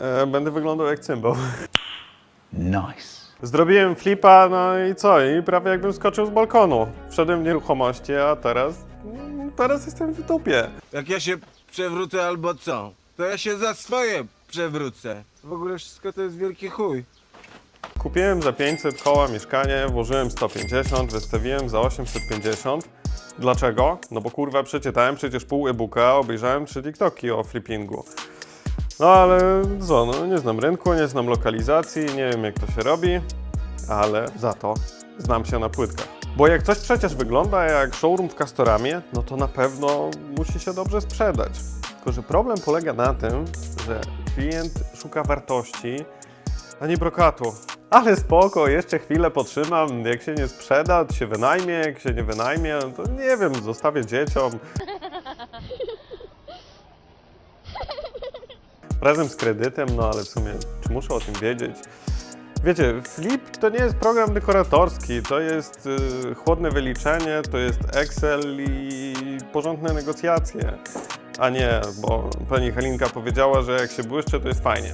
E, będę wyglądał jak cymbał. Nice. Zrobiłem flipa, no i co? I prawie jakbym skoczył z balkonu. Wszedłem w nieruchomości, a teraz... mm, Teraz jestem w dupie. Jak ja się przewrócę albo co, to ja się za swoje przewrócę. W ogóle wszystko to jest wielki chuj. Kupiłem za 500 koła mieszkanie, włożyłem 150, wystawiłem za 850. Dlaczego? No bo kurwa przeczytałem przecież pół e-booka, obejrzałem trzy TikToki o flippingu. No ale co, no nie znam rynku, nie znam lokalizacji, nie wiem jak to się robi, ale za to znam się na płytkach. Bo jak coś przecież wygląda jak showroom w Castoramie, no to na pewno musi się dobrze sprzedać. Tylko, że problem polega na tym, że klient szuka wartości, a nie brokatu. Ale spoko, jeszcze chwilę potrzymam. Jak się nie sprzeda, to się wynajmie. Jak się nie wynajmie, to nie wiem, zostawię dzieciom. Razem z kredytem, no ale w sumie, czy muszę o tym wiedzieć? Wiecie, Flip to nie jest program dekoratorski, to jest y, chłodne wyliczenie, to jest Excel i porządne negocjacje. A nie, bo pani Halinka powiedziała, że jak się błyszczy, to jest fajnie.